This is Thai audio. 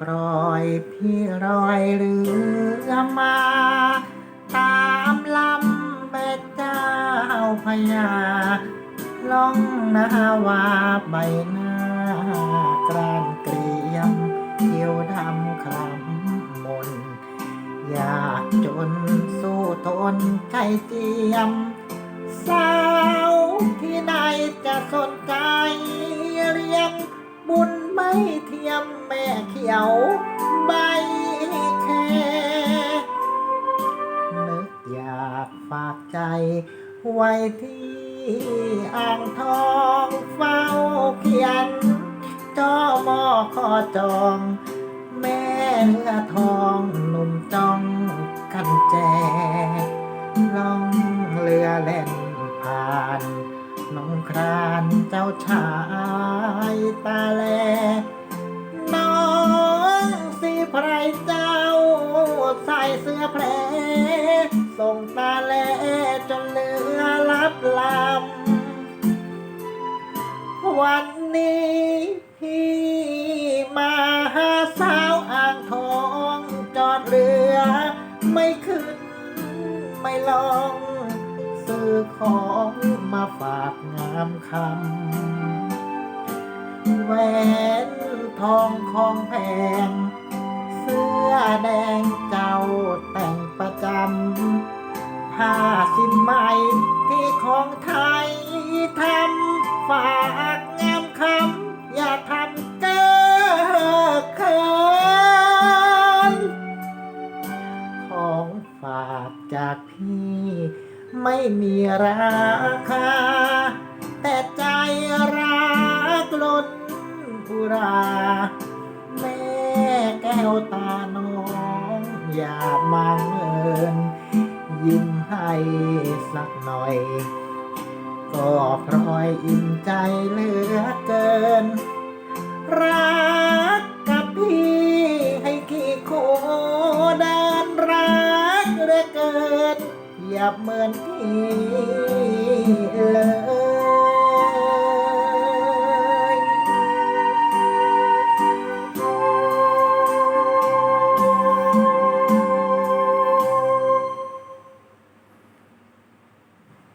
ปล่อยพี่รอยเรือมา ตามลำแม่เจ้าพญาล่องนาวาใบหน้ากรานเกรียมเที่ยวดำคลำมน อยากจนสู้ทนไข่เจียม เทียมแม่เขียวใบแคนึกอยากฝากใจ ไว้ที่อ่างทองเฝ้าเขียนจอมอขอจอง แม่เนื้อทองหนุ่มจ้องกันแจล่องเรือแล่นผ่านน้องครานเจ้าชาย ตาแล น้องสีไพรเจ้า ใส่เสื้อแพรส่งตาแลจนเหลือลับลำวันนี้พี่มาหาสาวอ่างทองจอดเรือ ไม่ขึ้นไม่ลองซื้อของมาฝากงามคำ แหวนทองของแพง เสื้อแดงเจ้าแต่งประจำผ้าสิ้นไหมที่ของไทยทำฝากงามคำอย่าทำเก้อเขินของฝากจากพี่ไม่มีราคา แต่ใจรักล้นุรา แม่แก้วตาน้องอย่ามังเอิน ยิ้มให้สักหน่อย ก็พลอยอิ่มใจเหลือเกิน รักกับพี่ให้ขี้โคดินรักเหลือเกินอย่าเหมือนพี่เลย